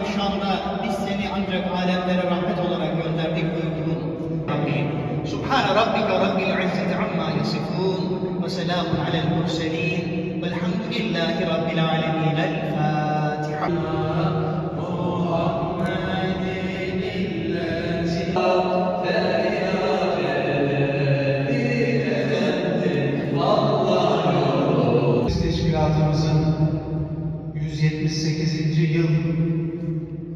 İnşallah biz seni ancak alemlere rahmet olarak gönderdik uygunun. Amin. Subhane Rabbike Rabbil İzzeti amma yasifun ve selamun alel murselin velhamdülillahi Rabbil alemin. El 178. yıl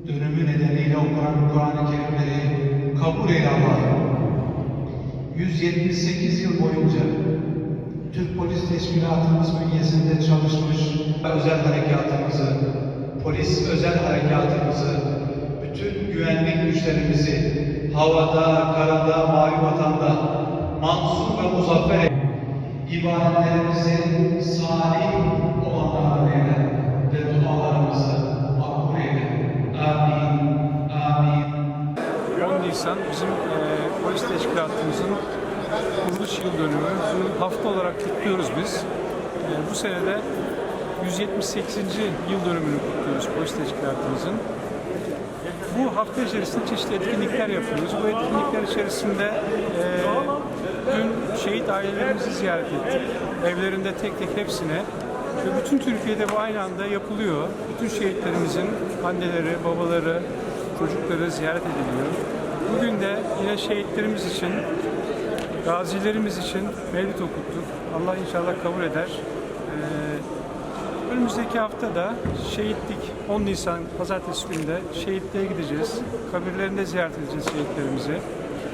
dönümü nedeniyle okunan Kur'an-ı Kerimleri kabul eyle Allah'ım. 178 yıl boyunca Türk Polis Teşkilatımız bünyesinde çalışmış özel harekatımızı, polis özel harekatımızı, bütün güvenlik güçlerimizi havada, karada, mavi vatanda mansur ve muzaffer ibadetlerimizi salih olanlardan eyle Nisan bizim e, polis teşkilatımızın kuruluş yıl dönümü. Bu hafta olarak kutluyoruz biz. E, bu sene de 178. yıl dönümünü kutluyoruz polis teşkilatımızın. Bu hafta içerisinde çeşitli etkinlikler yapıyoruz. Bu etkinlikler içerisinde e, dün şehit ailelerimizi ziyaret ettik. Evlerinde tek tek hepsine ve bütün Türkiye'de bu aynı anda yapılıyor. Bütün şehitlerimizin anneleri, babaları, çocukları ziyaret ediliyor. Bugün de yine şehitlerimiz için, gazilerimiz için mevlid okuttuk. Allah inşallah kabul eder. Ee, Önümüzdeki hafta da şehitlik 10 Nisan pazartesi günde şehitliğe gideceğiz. Kabirlerinde ziyaret edeceğiz şehitlerimizi.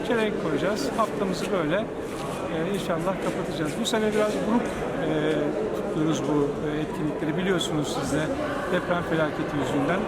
Çelenk koyacağız. Haftamızı böyle e, inşallah kapatacağız. Bu sene biraz grup e, tuttuğunuz bu e, etkinlikleri biliyorsunuz siz de deprem felaketi yüzünden.